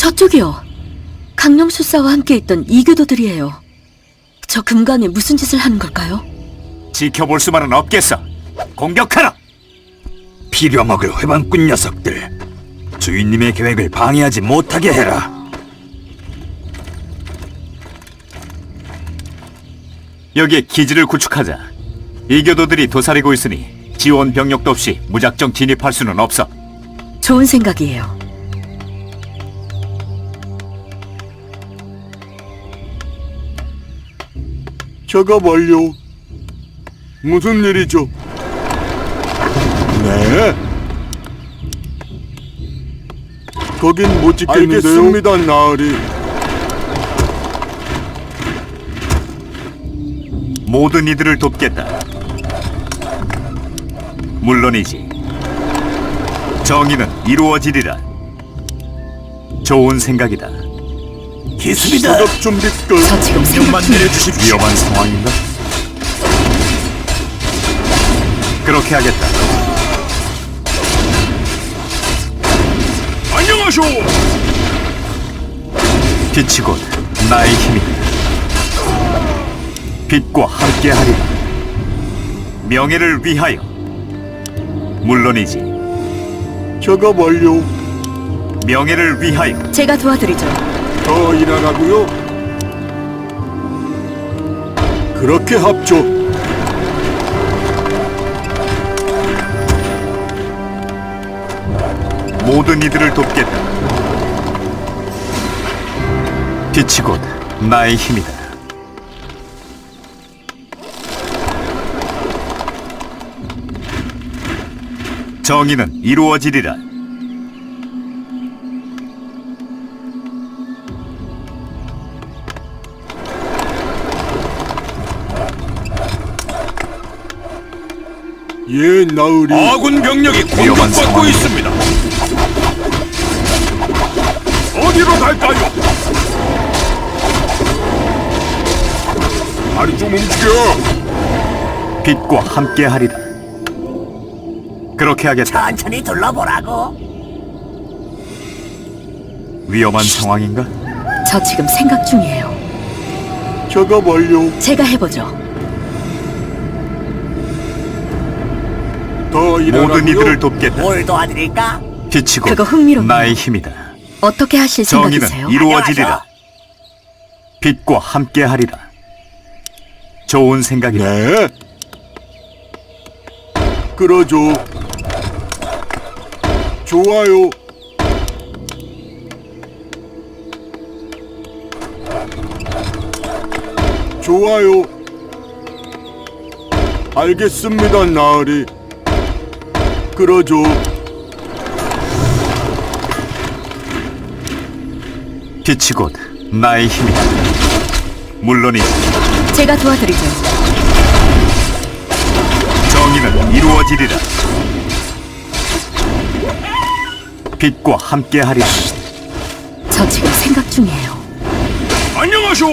저쪽이요. 강령술사와 함께 있던 이교도들이에요. 저 금관에 무슨 짓을 하는 걸까요? 지켜볼 수만은 없겠어. 공격하라. 필요먹을 회방꾼 녀석들 주인님의 계획을 방해하지 못하게 해라 여기에 기지를 구축하자. 이교도들이 도사리고 있으니 지원 병력도 없이 무작정 진입할 수는 없어. 좋은 생각이에요. 작업 완료. 무슨 일이죠? 네. 거긴 못 찍겠는데요. 알겠습니다, 나으리. 모든 이들을 돕겠다. 물론이지. 정의는 이루어지리라. 좋은 생각이다. 기습이다 작업 준비 끝. 저 지금 중 내려주십시오 위험한 상황인가? 그렇게 하겠다. 안녕하쇼 빛이 곧 나의 힘이다. 빛과 함께하리라. 명예를 위하여. 물론이지. 작업 완료. 명예를 위하여. 제가 도와드리죠. 더 일하라고요? 그렇게 합죠. 모든 이들을 돕겠다. 빛이 곧 나의 힘이다. 정의는 이루어지리라. 예, 나으리. 아군 병력이 공격받고. 있습니다 어디로 갈까요? 다리 좀 움직여. 빛과 함께하리라. 그렇게 하겠다. 천천히 둘러보라고. 위험한 상황인가? 저 지금 생각 중이에요. 작업 완료. 제가 해보죠. 모든 이들을 돕겠다. 뭘 도와드릴까? 빛이 곧 그거 흥미롭네요. 나의 힘이다. 어떻게 하실 정의는 생각이세요? 이루어지리라. 빛과 함께하리라. 좋은 생각이다. 네. 끌어줘. 좋아요. 좋아요. 알겠습니다, 나으리. 끌어줘. 빛이 곧 나의 힘이다. 물론이지. 제가 도와드리죠. 정의는 이루어지리라. 빛과 함께하리라. 저 지금 생각 중이에요. 안녕하쇼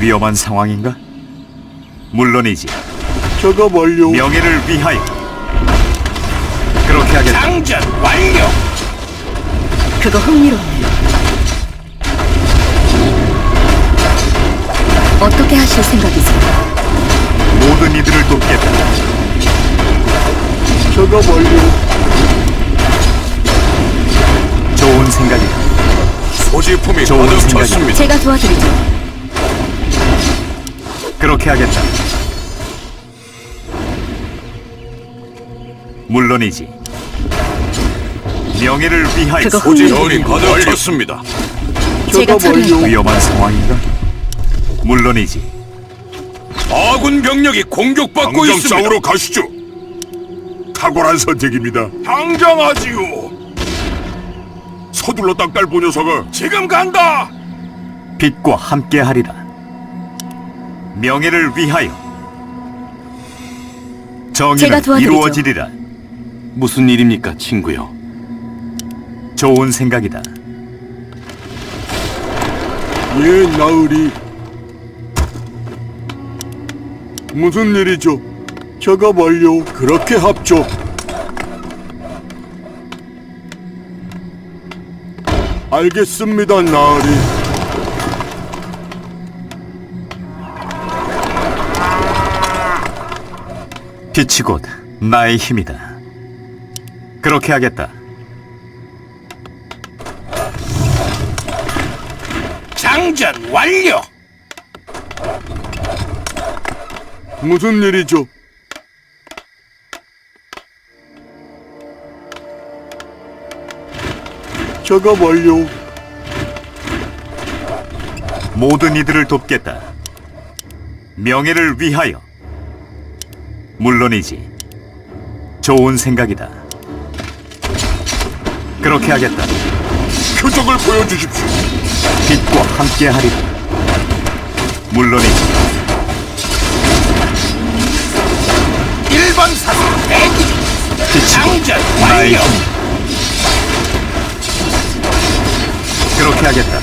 위험한 상황인가? 물론이지. 작업 완료. 명예를 위하여. 그렇게 하겠다. 장전 완료 그거 흥미롭네요. 어떻게 하실 생각이세요? 모든 이들을 돕겠다. 작업 완료. 좋은 생각이다. 소지품이 좋은 가득 생각이다. 찼습니다 제가 도와드리죠. 그렇게 하겠다. 물론이지. 명예를 위하여. 그거 소지품이 흥미롭네요. 가득 찼습니다 제가. 처리할게요. 위험한 상황인가? 물론이지. 아군 병력이 공격받고 있습니다 싸우러 가시죠. 탁월한 선택입니다. 당장 하지요 서둘러 땅딸 보녀서가 지금 간다 빛과 함께하리라. 명예를 위하여. 제가 정의는 도와드리죠. 이루어지리라. 무슨 일입니까 친구요 좋은 생각이다. 예, 나으리. 무슨 일이죠? 작업 완료. 그렇게 합죠. 알겠습니다, 나으리. 빛이 곧 나의 힘이다. 그렇게 하겠다. 장전 완료. 무슨 일이죠? 작업 완료. 모든 이들을 돕겠다. 명예를 위하여. 물론이지. 좋은 생각이다. 그렇게 하겠다. 표적을 보여주십시오. 빛과 함께하리라. 물론이지. 1번 사수 대기. 빛이 장전 나의 완료. 힘. 그렇게 하겠다.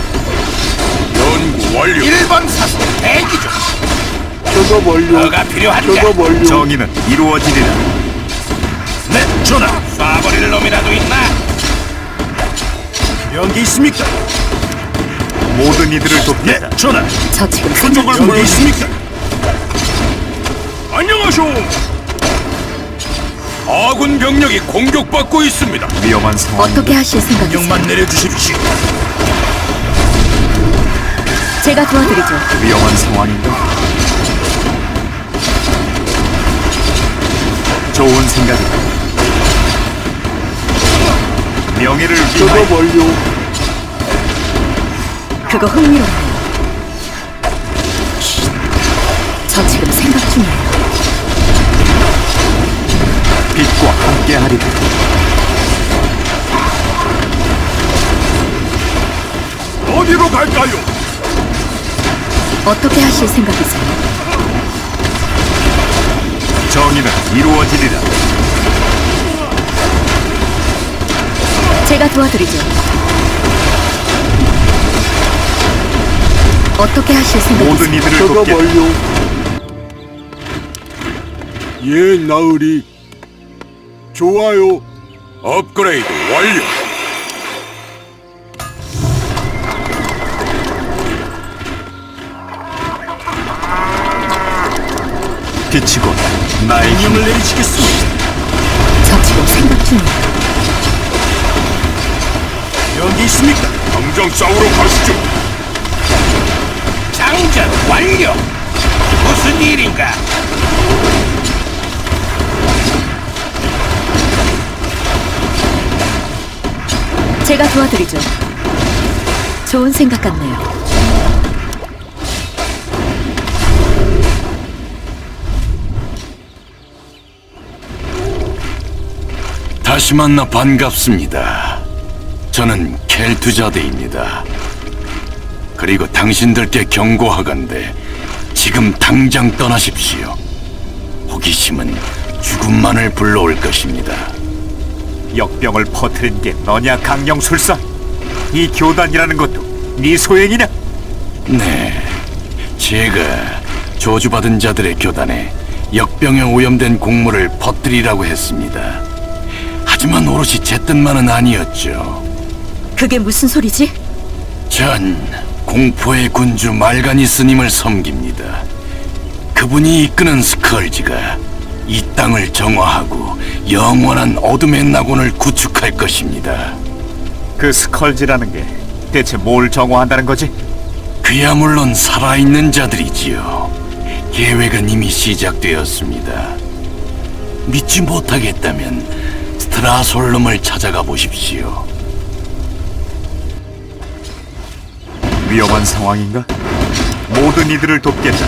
연구 완료. 1번 사수 대기 중. 작업 완료. 뭐가 필요한가? 작업 완료. 정의는 이루어지리라. 네, 전하. 쏴버릴 놈이라도 있나? 연기 있습니까? 모든 이들을 돕겠다. 전하. 저 지금 표적을 생각 중 보여주십니까? 안녕하쇼. 아군 병력이 공격받고 있습니다. 위험한 상황. 어떻게 하실 생각이세요? 명만 내려주십시오. 제가 도와드리죠. 위험한 상황인가? 좋은 생각이다. 명예를 위하여 작업 완료. 그거 흥미로워요. 저 지금 생각 중이에요. 빛과 함께하리라. 어디로 갈까요? 어떻게 하실 생각이세요? 정의는 이루어지리라. 제가 도와드리죠. 어떻게 하실 생각이세요? 모든 이들을 작업 돕겠다. 완료. 예, 나으리. 좋아요. 업그레이드 완료. 빛이 곧 나의 힘. 명을 내리시겠습니다. 저 지금 생각 중이에요. 연기 있습니까? 당장 싸우러 가시죠. 장전 완료. 무슨 일인가? 제가 도와드리죠. 좋은 생각 같네요. 다시 만나 반갑습니다. 저는 켈투자드입니다. 그리고 당신들께 경고하건대 지금 당장 떠나십시오. 호기심은 죽음만을 불러올 것입니다. 역병을 퍼뜨린 게 너냐 강령술사? 이 교단이라는 것도 네 소행이냐? 네, 제가 저주받은 자들의 교단에 역병에 오염된 곡물을 퍼뜨리라고 했습니다. 하지만 오롯이 제 뜻만은 아니었죠. 그게 무슨 소리지? 전 공포의 군주 말가니 스님을 섬깁니다. 그분이 이끄는 스컬지가 이 땅을 정화하고 영원한 어둠의 낙원을 구축할 것입니다. 그 스컬지라는 게 대체 뭘 정화한다는 거지? 그야 물론 살아있는 자들이지요. 계획은 이미 시작되었습니다. 믿지 못하겠다면 스트라솔름을 찾아가 보십시오. 위험한 상황인가? 모든 이들을 돕겠다.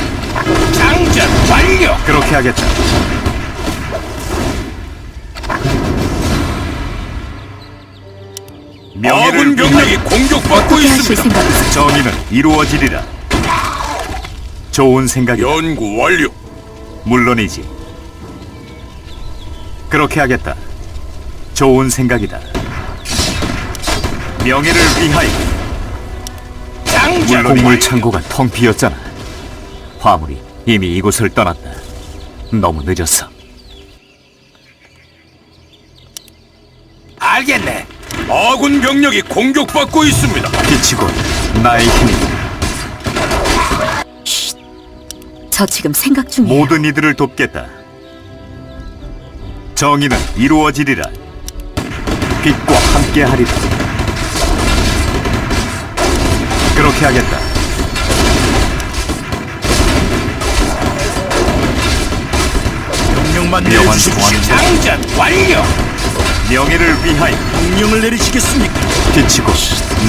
장전 완료. 그렇게 하겠다. 명예를 병력이 위하여 공격받고 하실 있습니다. 생각이세요? 정의는 이루어지리라. 좋은 생각이 다. 연구 완료. 물론이지. 그렇게 하겠다. 좋은 생각이다. 명예를 위하여. 곡물. 창고가 텅 비었잖아. 화물이 이미 이곳을 떠났다. 너무 늦었어. 알겠네. 아군 병력이 공격받고 있습니다. 빛이 곧 나의 힘이다. 저 지금 생각 중이에요. 모든 이들을 돕겠다. 정의는 이루어지리라. 빛과 함께하리라. 그렇게 하겠다. 명령만 내려주십시오. 상황인데 장전 완료. 명예를 위하여 명령을 내리시겠습니까? 빛이 곧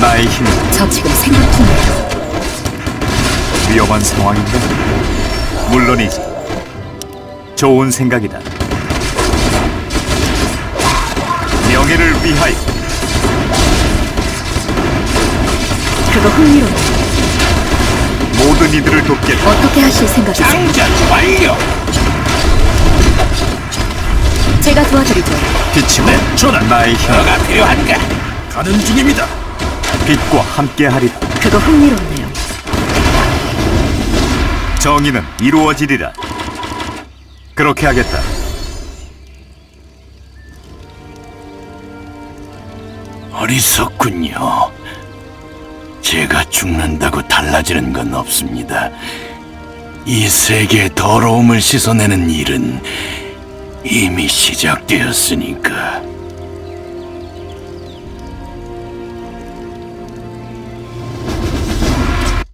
나의 힘이다. 저 지금 생각 중이에요. 위험한 상황인데 물론이지. 좋은 생각이다. 명예를 위하여 그거 흥미로워. 모든 이들을 돕겠다. 어떻게 하실 생각이세요? 장전 완료. 제가 도와드리죠. 빛이 곧 전하. 나의 힘. 뭐가 필요한가? 가는 중입니다. 빛과 함께하리라. 그거 흥미롭네요. 정의는 이루어지리라. 그렇게 하겠다. 어리석군요. 제가 죽는다고 달라지는 건 없습니다. 이 세계의 더러움을 씻어내는 일은 이미 시작되었으니까.